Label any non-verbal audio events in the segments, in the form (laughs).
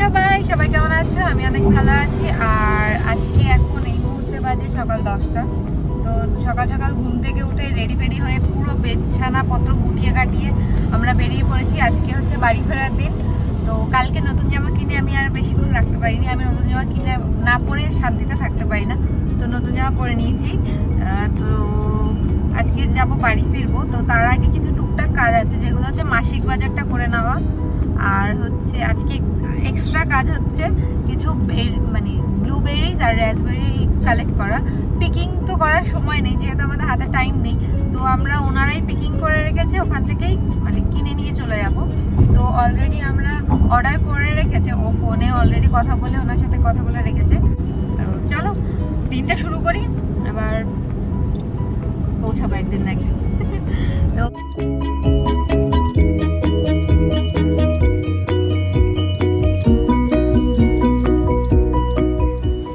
সবাই সবাই কেমন আছো? আমি অনেক ভালো আছি। আর আজকে এখন এই মুহূর্তে বাজে সকাল দশটা। তো সকাল সকাল ঘুম থেকে উঠে রেডি ফেডি হয়ে পুরো বেছানা পত্র গুটিয়ে কাটিয়ে আমরা বেরিয়ে পড়েছি। আজকে হচ্ছে বাড়ি ফেরার দিন। তো কালকে নতুন জামা কিনে আমি আর বেশিক্ষণ রাখতে পারিনি। আমি নতুন জামা কিনে না পরে শান্তিতে থাকতে পারি না। তো নতুন জামা পরে নিয়েছি। তো আজকে যাব বাড়ি ফিরবো। তো তার আগে কিছু টুকটাক কাজ আছে, যেগুলো হচ্ছে মাসিক বাজারটা করে নেওয়া। আর হচ্ছে আজকে এক্সট্রা কাজ হচ্ছে কিছু মানে ব্লুবেরিজ আর র্যাসবেরি কালেক্ট করা। পিকিং তো করার সময় নেই, যেহেতু আমাদের হাতে টাইম নেই। তো আমরা ওনারাই পিকিং করে রেখেছে, ওখান থেকেই মানে কিনে নিয়ে চলে যাব। তো অলরেডি আমরা অর্ডার করে রেখেছে, ও ফোনে অলরেডি কথা বলে, ওনার সাথে কথা বলে রেখেছে। তো চলো, দিনটা শুরু করি, আবার পৌঁছাবো একদিন না একদিন। (laughs) তো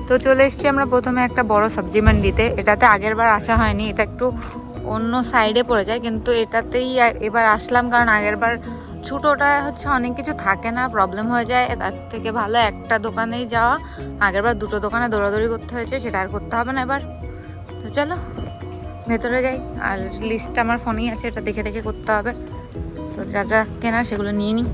তো চলে এসেছি আমরা প্রথমে একটা বড় সবজি মান্ডিতে। এটাতে আগের বার আসা হয়নি, এটা একটু অন্য সাইডে পড়ে যায়, কিন্তু এটাতেই এবার আসলাম কারণ আগের বার ছোটোটা হচ্ছে অনেক কিছু থাকে না প্রবলেম হয়ে যায়। তার থেকে ভালো একটা দোকানেই যাওয়া। আগের বার দুটো দোকানে দৌড়াদৌড়ি করতে হয়েছে, সেটা আর করতে হবে না এবার। তো চলো, ভেতরে যাই। আর লিস্টটা আমার ফোনেই আছে, এটা দেখে দেখে করতে হবে। তো যা যা কেনার সেগুলো নিয়ে নিই।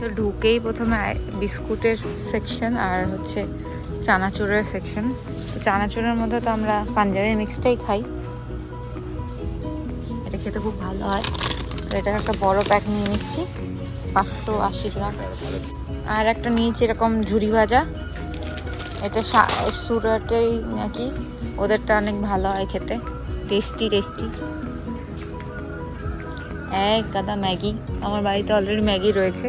তো ঢুকেই প্রথমে বিস্কুটের সেকশন আর হচ্ছে চানাচুরের সেকশন তো চানাচুরের মধ্যে তো আমরা পাঞ্জাবি মিক্সটাই খাই। এটা খেতে খুব ভালো হয়। তো এটার একটা বড় প্যাক নিয়ে নিচ্ছি, পাঁচশো আশি গ্রাম আর একটা নিয়েছি এরকম ঝুরি ভাজা। এটা সুরাটেই নাকি? ওদেরটা অনেক ভালো হয় খেতে। Tasty tasty. এক গাদা ম্যাগি। আমার বাড়িতে অলরেডি ম্যাগি রয়েছে।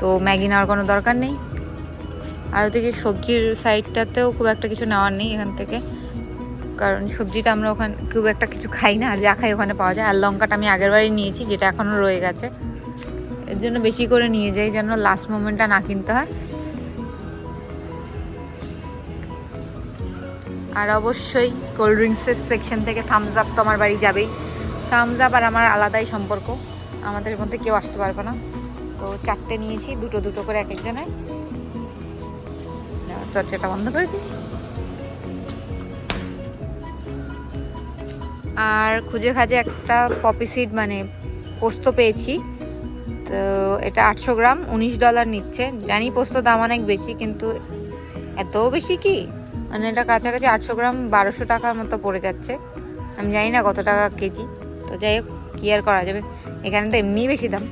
তো ম্যাগি নেওয়ার কোনো দরকার নেই। আর ওদিকে সবজির সাইডটাতেও খুব একটা কিছু নেওয়ার নেই এখান থেকে। কারণ সবজিটা আমরা ওখানে, খুব একটা কিছু খাই না, আর যা খাই ওখানে পাওয়া যায়। আর লঙ্কাটা আমি আগের বারই নিয়েছি, যেটা এখনও রয়ে গেছে। এর জন্য বেশি করে নিয়ে যাই, যেন লাস্ট মোমেন্টটা না কিনতে হয়। আর অবশ্যই কোল্ড ড্রিঙ্কসের সেকশন থেকে থামস আপ তো আমার বাড়ি যাবেই। থামস আপ আর আমার আলাদাই সম্পর্ক। আমাদের মধ্যে কেউ আসতে পারবে না। তো চারটে নিয়েছি, দুটো দুটো করে এক একজনের। দরজাটা বন্ধ করে দিই। আর খুঁজে খাজে একটা পপি সিড মানে পোস্ত পেয়েছি। তো এটা আটশো গ্রাম, উনিশ ডলার নিচ্ছে। জানি পোস্ত দাম অনেক বেশি, কিন্তু এত বেশি কি? মানে এটা কাছাকাছি আটশো গ্রাম, বারোশো টাকার মতো পড়ে যাচ্ছে। আমি জানি না কত টাকা কেজি। তো যাই হোক, কি আর করা যাবে? এখানে তো এমনিই বেশি দাম।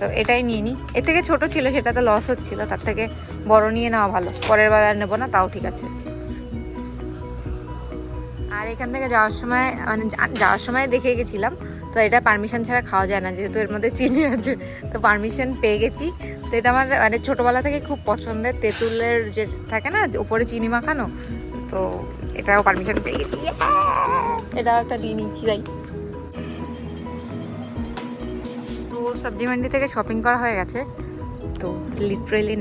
তো এটাই নিয়ে নিই এর থেকে ছোটো ছিল, সেটা তো লস হচ্ছিল। তার থেকে বড় নিয়ে নেওয়া ভালো। পরের বার আর নেব না, তাও ঠিক আছে। আর এখান থেকে যাওয়ার সময় মানে যাওয়ার সময় দেখে গেছিলাম। তো এটা পারমিশন ছাড়া খাওয়া যায় না, যেহেতু এর মধ্যে চিনি আছে। তো পারমিশন পেয়ে গেছি। তো এটা আমার মানে ছোটোবেলা থেকে খুব পছন্দের তেঁতুলের যে থাকে না উপরে চিনি মাখানো, তো এটাও পারমিশন পেয়ে গেছি। এটাও একটা নিয়ে নিচ্ছি তাই সবজি মান্ডি থেকে শপিং করা হয়ে গেছে। তো লিটারেলি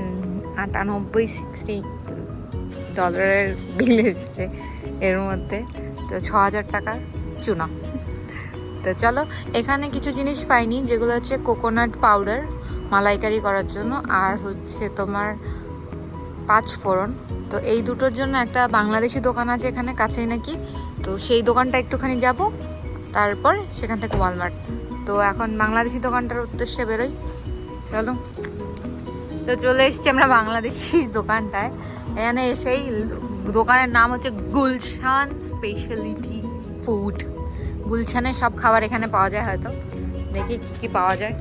আটানব্বই সিক্সটি ডলারের বিল এসছে এর মধ্যে। তো ছ হাজার টাকার চুনা। তো চলো, এখানে কিছু জিনিস পাইনি, যেগুলো হচ্ছে কোকোনাট পাউডার মালাইকারি করার জন্য, আর হচ্ছে তোমার পাঁচ ফোড়ন। তো এই দুটোর জন্য একটা বাংলাদেশি দোকান আছে এখানে, কাছেই নাকি? তো সেই দোকানটা একটুখানি যাব, তারপর সেখান থেকে ওয়ালমার্ট তো এখন বাংলাদেশি দোকানটার উদ্দেশ্যে বেরোই। চলো। তো চলে এসেছি আমরা বাংলাদেশি দোকানটায়। এখানে এসেই দোকানের নাম হচ্ছে গুলশান স্পেশালিটি ফুড। গুলশানের সব খাবার এখানে পাওয়া যায় হয়তো। দেখি কী কী পাওয়া যায়।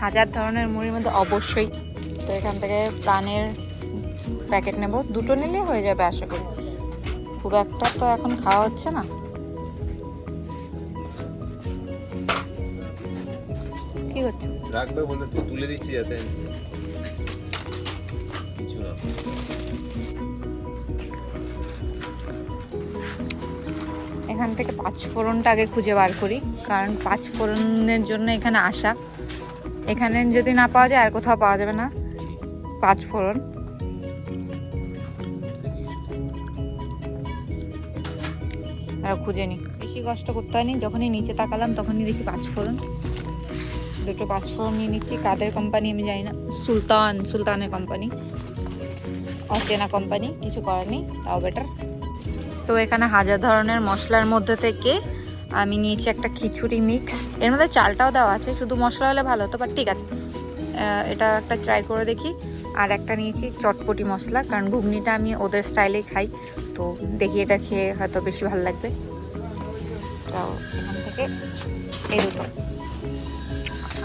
হাজার ধরনের মুড়ির মধ্যে অবশ্যই। তো এখান থেকে প্রাণের প্যাকেট নেব। দুটো নিলে হয়ে যাবে আশা করি। পুরো একটা তো এখন খাওয়া হচ্ছে না। কি হচ্ছে? রাখবে বলে তো তুলে দিচ্ছি যাতে কিছু না এখান থেকে পাঁচ ফোড়নটা আগে খুঁজে বার করি কারণ পাঁচ ফোড়নের জন্য এখানে আসা। এখানে যদি না পাওয়া যায় আর কোথাও পাওয়া যাবে না। পাঁচ ফোড়ন। আর খুঁজে নিই বেশি কষ্ট করতে হয়নি যখনই নিচে তাকালাম তখনই দেখি পাঁচফোড়ন দুটো পাঁচফোড়ন নিয়ে নিচ্ছি, কাদের কোম্পানি আমি জানি না। সুলতান, সুলতানের কোম্পানি অচেনা কোম্পানি কিছু করার নেই, তাও বেটার তো এখানে হাজার ধরনের মশলার মধ্যে থেকে আমি নিয়েছি একটা খিচুড়ি মিক্স এর মধ্যে চালটাও দেওয়া আছে, শুধু মশলা হলে ভালো হতো বাট ঠিক আছে। এটা একটা ট্রাই করে দেখি। আর একটা নিয়েছি চটপটি মশলা, কারণ ঘুগনিটা আমি ওদের স্টাইলেই খাই। তো দেখি এটা খেয়ে হয়তো বেশি ভালো লাগবে। তো এখান থেকে এই দুটো।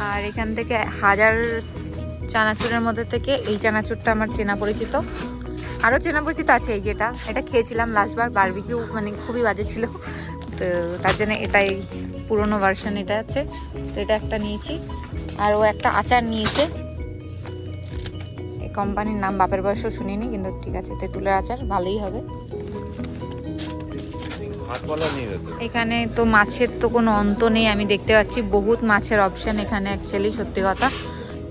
আর এখান থেকে হাজার চানাচুরের মধ্যে থেকে এই চানাচুরটা আমার চেনা পরিচিত। আরও চেনা পরিচিত আছে এই যেটা, এটা খেয়েছিলাম লাস্টবার বারবিকিউ মানে খুবই বাজে ছিল। তো তার জন্য এটাই পুরনো ভার্সন এটা আছে। তো এটা একটা নিয়েছি। আর ও একটা আচার নিয়েছে। এই কোম্পানির নাম বাপের বয়সও শুনিনি, কিন্তু ঠিক আছে, তেঁতুলের আচার, ভালোই হবে। এখানে তো মাছের তো কোনো অন্ত নেই, আমি দেখতে পাচ্ছি বহুত মাছের অপশন এখানে অ্যাকচুয়ালি সত্যি কথা।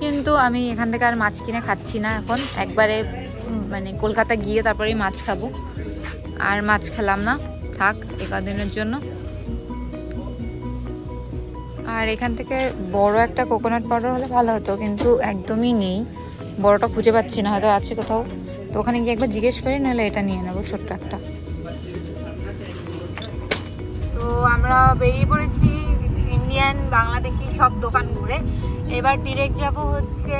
কিন্তু আমি এখান থেকে আর মাছ কিনে খাচ্ছি না এখন। একবারে মানে কলকাতা গিয়ে তারপরেই মাছ খাব। আর মাছ খেলাম না। থাক এ কদিনের জন্য। আর এখান থেকে বড় একটা কোকোনাট পাউডার হলে ভালো হতো, কিন্তু একদমই নেই। বড়টা খুঁজে পাচ্ছি না, হয়তো আছে কোথাও। তো ওখানে গিয়ে একবার জিজ্ঞেস করি, নাহলে এটা নিয়ে নেব, ছোট্ট একটা। আমরা বেরিয়ে পড়েছি ইন্ডিয়ান বাংলাদেশি সব দোকান ঘুরে। এবার ডিরেক্ট যাব হচ্ছে,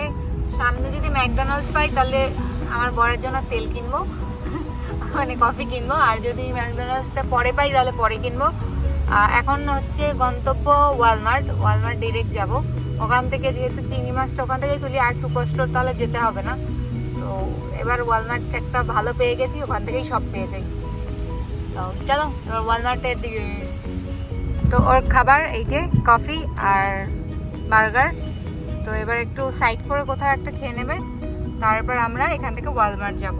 সামনে যদি ম্যাকডোনাল্ডস পাই তাহলে আমার বরের জন্য তেল কিনবো মানে কফি কিনবো, আর যদি ম্যাকডোনাল্ডসটা পরে পাই তাহলে পরে কিনবো। এখন হচ্ছে গন্তব্য ওয়ালমার্ট ওয়ালমার্ট ডিরেক্ট যাব। ওখান থেকে যেহেতু চিংড়ি মাছটা ওখান থেকেই তুলি, আর সুপার স্টোর তাহলে যেতে হবে না। তো এবার ওয়ালমার্ট একটা ভালো পেয়ে গেছি, ওখান থেকেই সব পেয়ে যাই। তো চলো, এবার ওয়ালমার্টের দিকে তো ওর খাবার, এই যে কফি আর বার্গার। তো এবার একটু সাইড করে কোথাও একটা খেয়ে নেবে। তারপর আমরা এখান থেকে ওয়ালমার্ট যাব।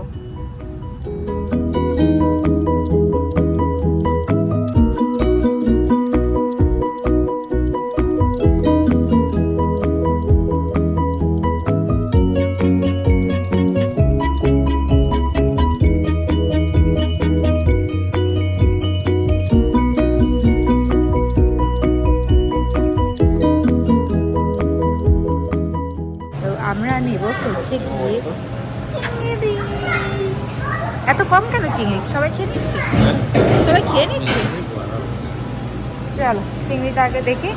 চিংড়িটা আগে দেখি।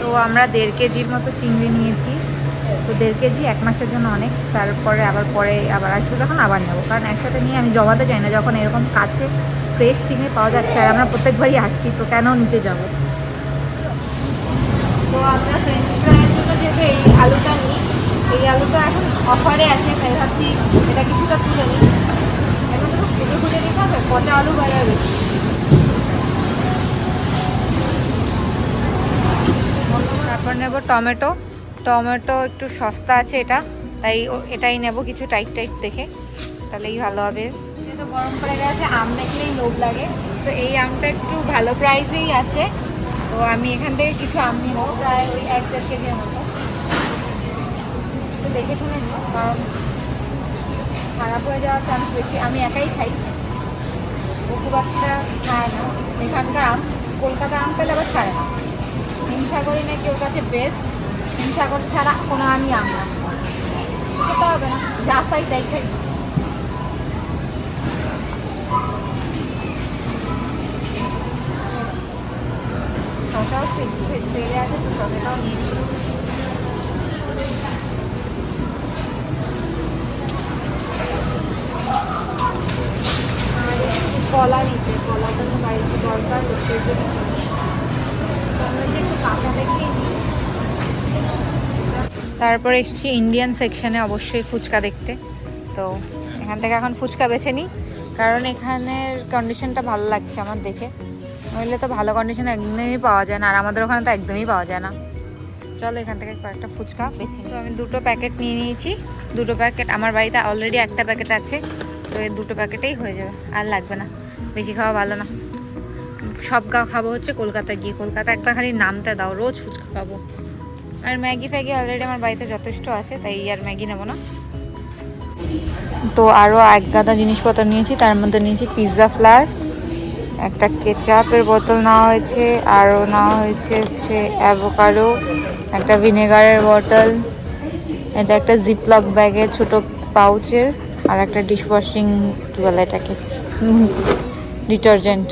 তো আমরা দেড় কেজির মতো চিংড়ি নিয়েছি। তো দেড় কেজি এক মাসের জন্য অনেক। তারপরে আবার পরে আবার আসব যখন আবার নেব। কারণ একসাথে নিয়ে আমি জমাতে চাই না। যখন এরকম কাছে ফ্রেশ চিংড়ি পাওয়া যাচ্ছে আর আমরা প্রত্যেকবারই আসছি, তো কেন নিতে যাব? তো আমরা ফ্রেঞ্চ ফ্রাইয়ের জন্য যেহেতু এই আলুটা নিই, এই আলুটা এখন অফারে আছে, তাই ভাবছি এটা কিছুটা তুলে নিই। এখন তো খুঁজে খুঁজে নিতে হবে, কটা আলু বাজাবে তারপর নেব টমেটো। টমেটো একটু সস্তা আছে এটা, তাই এটাই নেব কিছু টাইট টাইট দেখে। তাহলেই ভালো হবে। যেহেতু গরম পড়ে গেছে, আম দেখলেই লোভ লাগে। তো এই আমটা একটু ভালো প্রাইসেই আছে। তো আমি এখান থেকে কিছু আম নিব, প্রায় ওই এক দেড় কেজির মতো। একটু দেখে শুনে নিই কারণ খারাপ হয়ে যাওয়ার চান্স বেশি। আমি একাই খাই। ও খুব একটা খায় না। এখানকার আম, কলকাতা আম পেলে আবার ছাড়ে না। হিমসাগরই নাকি ওর কাছে বেস্ট হিমসাগর ছাড়া কোনো আমি আম না। খেতে হবে না, যা পাই তাই খাই। শশাও সেলে আছে, তো শশাটাও নিয়ে কলা নিতে কলাটা তো বাড়িতে দরকার সেই জন্য তো আমরা যে একটু কাঁচা দেখিয়ে নিই তারপর এসছি ইন্ডিয়ান সেকশনে অবশ্যই ফুচকা দেখতে। তো এখান থেকে এখন ফুচকা বেছে নিই, কারণ এখানের কন্ডিশনটা ভালো লাগছে আমার দেখে। নইলে তো ভালো কন্ডিশন একদমই পাওয়া যায় না, আর আমাদের ওখানে তো একদমই পাওয়া যায় না। চলো এখান থেকে কয়েকটা ফুচকা বেছে তো আমি দুটো প্যাকেট নিয়ে নিয়েছি। দুটো প্যাকেট আমার বাড়িতে অলরেডি একটা প্যাকেট আছে, তো এই দুটো প্যাকেটেই হয়ে যাবে, আর লাগবে না। বেশি খাওয়া ভালো না। সব গা খাব হচ্ছে কলকাতা গিয়ে। কলকাতা একটা খালি নামতে দাও, রোজ ফুচকা খাব। আর ম্যাগি ফ্যাগি অলরেডি আমার বাড়িতে যথেষ্ট আছে, তাই আর ম্যাগি নেব না। তো আরও এক গাদা জিনিসপত্র নিয়েছি, তার মধ্যে নিয়েছি পিৎজা ফ্লার একটা কেচাপের বোতল নেওয়া হয়েছে আরও নেওয়া হয়েছে হচ্ছে অ্যাভোকাডো একটা ভিনেগারের বটল এটা একটা জিপলক ব্যাগের ছোট পাউচের আর একটা ডিশওয়াশিং কী বলে এটাকে ডিটারজেন্ট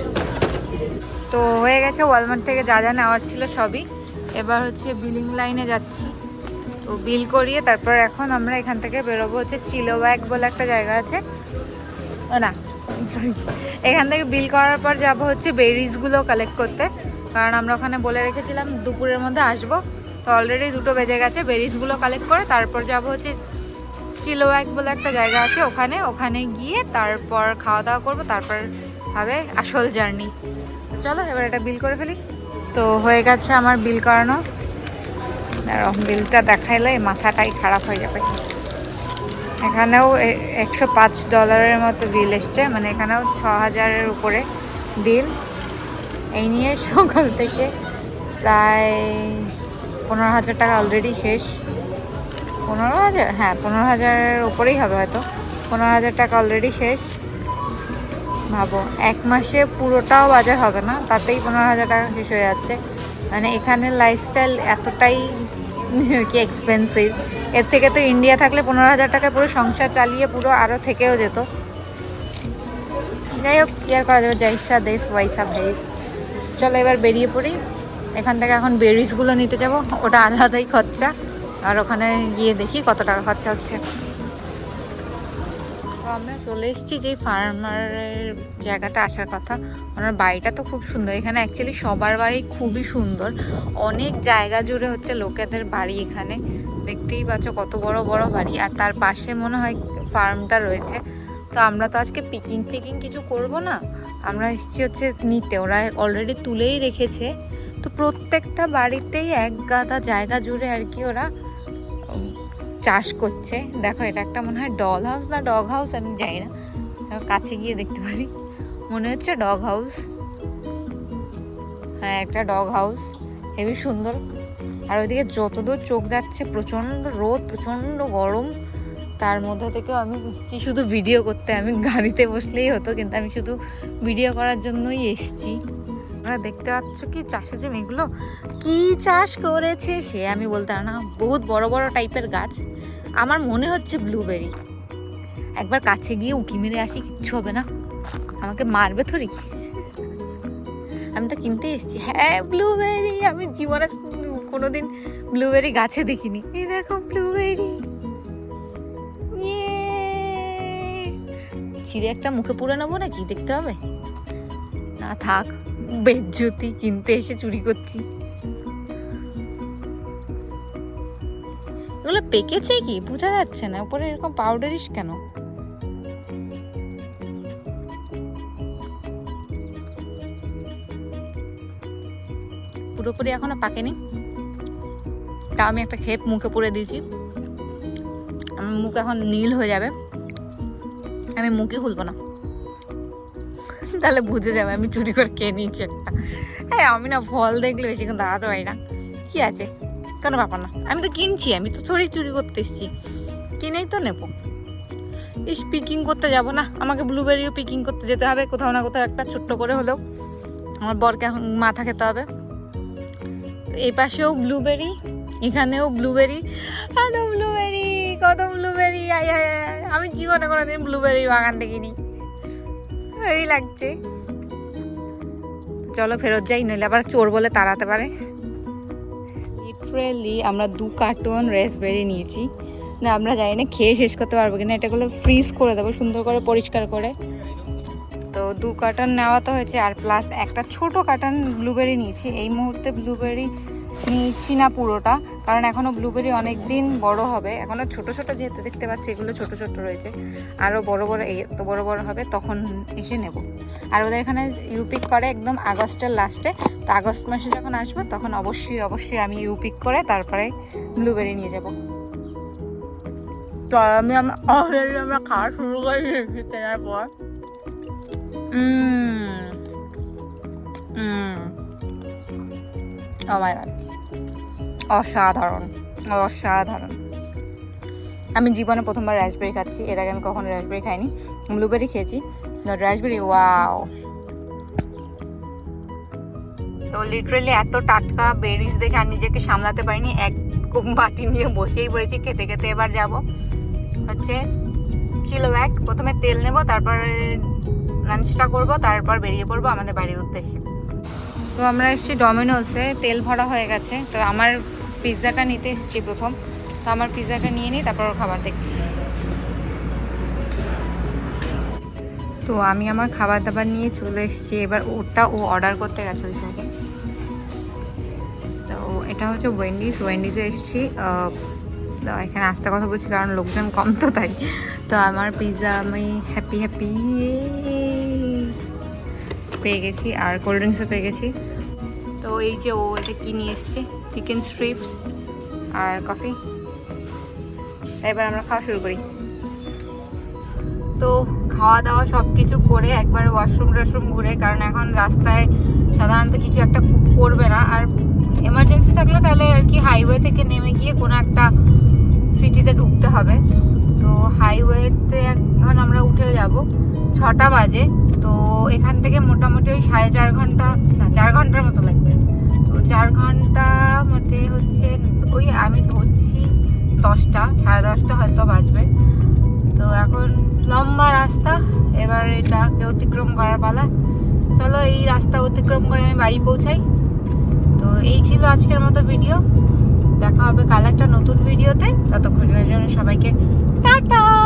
তো হয়ে গেছে ওয়ালমার্ট থেকে যা যা নেওয়ার ছিল সবই। এবার হচ্ছে বিলিং লাইনে যাচ্ছি। তো বিল করিয়ে তারপর এখন আমরা এখান থেকে বেরোবো হচ্ছে চিলো ব্যাগ বলে একটা জায়গা আছে। না সরি এখান থেকে বিল করার পর যাব হচ্ছে বেরিজগুলো কালেক্ট করতে। কারণ আমরা ওখানে বলে রেখেছিলাম দুপুরের মধ্যে আসব। তো অলরেডি দুটো বেজে গেছে বেরিজগুলো কালেক্ট করে তারপর যাব হচ্ছে চিলো ব্যাগ বলে একটা জায়গা আছে ওখানে। ওখানে গিয়ে তারপর খাওয়া দাওয়া করব, তারপর হবে আসল জার্নি চলো, এবার এটা বিল করে ফেলি। তো হয়ে গেছে আমার বিল করানো। বিলটা দেখাইলে মাথাটাই খারাপ হয়ে যাবে। এখানেও একশো পাঁচ ডলারের মতো বিল এসছে মানে এখানেও ছ হাজারের উপরে বিল। এই নিয়ে সকাল থেকে প্রায় পনেরো হাজার টাকা অলরেডি শেষ। পনেরো হাজার? হ্যাঁ পনেরো হাজারের উপরেই হবে হয়তো। পনেরো হাজার টাকা অলরেডি শেষ। ভাবো। এক মাসে পুরোটাও বাজার হবে না, তাতেই পনেরো হাজার টাকা শেষ হয়ে যাচ্ছে। মানে এখানের লাইফস্টাইল এতটাই (laughs) কি এক্সপেন্সিভ এর থেকে তো ইন্ডিয়া থাকলে পনেরো হাজার টাকায় পুরো সংসার চালিয়ে পুরো আরও থেকেও যেত। যাই হোক, কি আর করা যাবে? জৈসা দেশ ওয়াইসা ভেস চলো এবার বেরিয়ে পড়ি। এখান থেকে এখন বেরিজগুলো নিতে যাব। ওটা আলাদাই খরচা। আর ওখানে গিয়ে দেখি কত টাকা খরচা হচ্ছে। তো আমরা চলে এসেছি যে ফার্মারের জায়গাটা আসার কথা। ওনার বাড়িটা তো খুব সুন্দর। এখানে অ্যাকচুয়ালি সবার বাড়ি খুবই সুন্দর। অনেক জায়গা জুড়ে হচ্ছে লোকেদের বাড়ি এখানে। দেখতেই পাচ্ছ কত বড় বড় বাড়ি। আর তার পাশে মনে হয় ফার্মটা রয়েছে। তো আমরা তো আজকে পিকিং ফিকিং কিছু করব না। আমরা এসেছি হচ্ছে নিতে। ওরা অলরেডি তুলেই রেখেছে। তো প্রত্যেকটা বাড়িতেই এক গাদা জায়গা জুড়ে আর কি ওরা চাষ করছে। দেখো, এটা একটা মনে হয় ডল হাউস না ডগ হাউস আমি জানি না। কাছে গিয়ে দেখতে পারি। মনে হচ্ছে ডগ হাউস হ্যাঁ একটা ডগ হাউস হেবি সুন্দর। আর ওইদিকে যতদূর চোখ যাচ্ছে, প্রচণ্ড রোদ, প্রচণ্ড গরম। তার মধ্যে থেকে আমি এসেছি শুধু ভিডিও করতে। আমি গাড়িতে বসলেই হতো, কিন্তু আমি শুধু ভিডিও করার জন্যই এসেছি। তোমরা দেখতে পাচ্ছ কি চাষের জমিগুলো কি চাষ করেছে সে আমি বলতে না। বহুত বড় বড় টাইপের গাছ। আমার মনে হচ্ছে ব্লুবেরি একবার কাছে গিয়ে উঁকি মেরে আসি, কিচ্ছু হবে না। আমাকে মারবে থরি আমি তো কিনতে এসেছি। হ্যাঁ ব্লুবেরি আমি জীবনে কোনোদিন ব্লুবেরি গাছে দেখিনি। এই দেখো ব্লুবেরি ছিঁড়ে একটা মুখে পুরে নেব নাকি? দেখতে হবে। না, থাক। বেজ্জতি কিনতে এসে চুরি করছি। এগুলো পেকেছে কি? বোঝা যাচ্ছে না। উপরে এরকম পাউডারিশ কেন? পুরোপুরি এখনও পাকেনি। তা আমি একটা খেপ মুখে পুরে দিয়েছি। আমার মুখ এখন নীল হয়ে যাবে। আমি মুখই খুলবো না। (laughs) তাহলে বুঝে যাবে, আমি চুরি করে খেয়ে নিয়েছি একটা। হ্যাঁ আমি না ফল দেখলে বেশিক্ষণ দাঁড়াতে পারি না। কি আছে? কোনো ব্যাপার না। আমি তো কিনছি, আমি তো থোড়ি চুরি করতে এসেছি। কিনেই তো নেব। ইস পিকিং করতে যাব না। আমাকে ব্লুবেরিও পিকিং করতে যেতে হবে, কোথাও না কোথাও একটা ছোট্ট করে হলেও। আমার বরকে এখন মাথা খেতে হবে। এই পাশেও ব্লুবেরি এখানেও ব্লুবেরি কত ব্লুবেরি কত ব্লুবেরি। আমি জীবনে কোনোদিন ব্লুবেরি বাগান দেখিনি। ভালোই লাগছে। চলো ফেরত যাই, নইলে আবার চোর বলে তাড়াতে পারে। লিটারেলি আমরা দু কার্টন রেসবেরি নিয়েছি। না, আমরা জানি না খেয়ে শেষ করতে পারব কিনা, এটাগুলো ফ্রিজ করে দেবো, সুন্দর করে পরিষ্কার করে। তো দু কার্টন নেওয়া তো হয়েছে, আর প্লাস একটা ছোট কার্টন ব্লুবেরি নিয়েছি। এই মুহূর্তে ব্লুবেরি নিচ্ছি না পুরোটা কারণ এখনও ব্লুবেরি অনেক দিন বড় হবে। এখনও ছোট ছোট যেহেতু দেখতে পাচ্ছি এগুলো ছোট ছোট রয়েছে। আরও বড় বড় এই তো বড় বড় হবে তখন এসে নেব। আর ওদের এখানে ইউপিক করে একদম আগস্টের লাস্টে তো আগস্ট মাসে যখন আসব তখন অবশ্যই অবশ্যই আমি ইউপিক করে তারপরে ব্লুবেরি নিয়ে যাব। তো আমি অলরেডি আমরা খাওয়া শুরু করে কেনার পর উম, উম, oh my God. অসাধারণ অসাধারণ। আমি জীবনে প্রথমবার রাসবেরি খাচ্ছি, এর আগে আমি কখনো রাসবেরি খাইনি। ব্লুবেরি খেয়েছি রাসবেরি ওয়াও তো লিটারেলি এত টাটকা বেরিজ দেখে আর নিজেকে সামলাতে পারিনি, এক বাটি নিয়ে বসেই পড়েছি, খেতে খেতে এবার যাব। হচ্ছে চিলো এক, প্রথমে তেল নেব, তারপরে লাঞ্চটা করব, তারপর বেরিয়ে পড়ব আমাদের বাড়ির উদ্দেশ্যে। তো আমরা এসেছি ডমিনোসে তেল ভরা হয়ে গেছে। তো আমার পিৎজাটা নিতে এসেছি প্রথম। তো আমার পিৎজাটা নিয়ে নিই, তারপর ওর খাবার দেখছি তো আমি আমার খাবার দাবার নিয়ে চলে এসেছি। এবার ওটা ও অর্ডার করতে গেছে ওই সাইডে তো এটা হচ্ছে ওয়েন্ডিস ওয়েন্ডিসে এসেছি। এখানে আসতে কথা বলছি কারণ লোকজন কম তো তাই। তো আমার পিৎজা আমি হ্যাপি হ্যাপি পেয়ে গেছি। আর কোল্ড ড্রিঙ্কসও পেয়ে গেছি। তো এই যে ও এটা কি নিয়ে এসছে? চিকেন স্ট্রিপস আর কফি এবার আমরা খাওয়া শুরু করি। তো খাওয়া দাওয়া সব কিছু করে একবার ওয়াশরুম টাশরুম ঘুরে, কারণ এখন রাস্তায় সাধারণত কিছু একটা করবে না। আর এমার্জেন্সি থাকলে তাহলে আর কি হাইওয়ে থেকে নেমে গিয়ে কোনো একটা সিটিতে ঢুকতে হবে। তো হাইওয়েতে এখন যাব, ছটা বাজে। তো এখান থেকে মোটামুটি ওই সাড়ে চার ঘণ্টা, না, চার ঘণ্টার মতো লাগবে। তো চার ঘণ্টা মোটে হচ্ছে, ওই আমি ধরছি দশটা, সাড়ে দশটা হয়তো বাজবে। তো এখন লম্বা রাস্তা, এবার এটাকে অতিক্রম করার পালা। চলো এই রাস্তা অতিক্রম করে আমি বাড়ি পৌঁছাই। তো এই ছিল আজকের মতো ভিডিও। দেখা হবে কাল একটা নতুন ভিডিওতে। ততক্ষণের জন্য সবাইকে টাটা!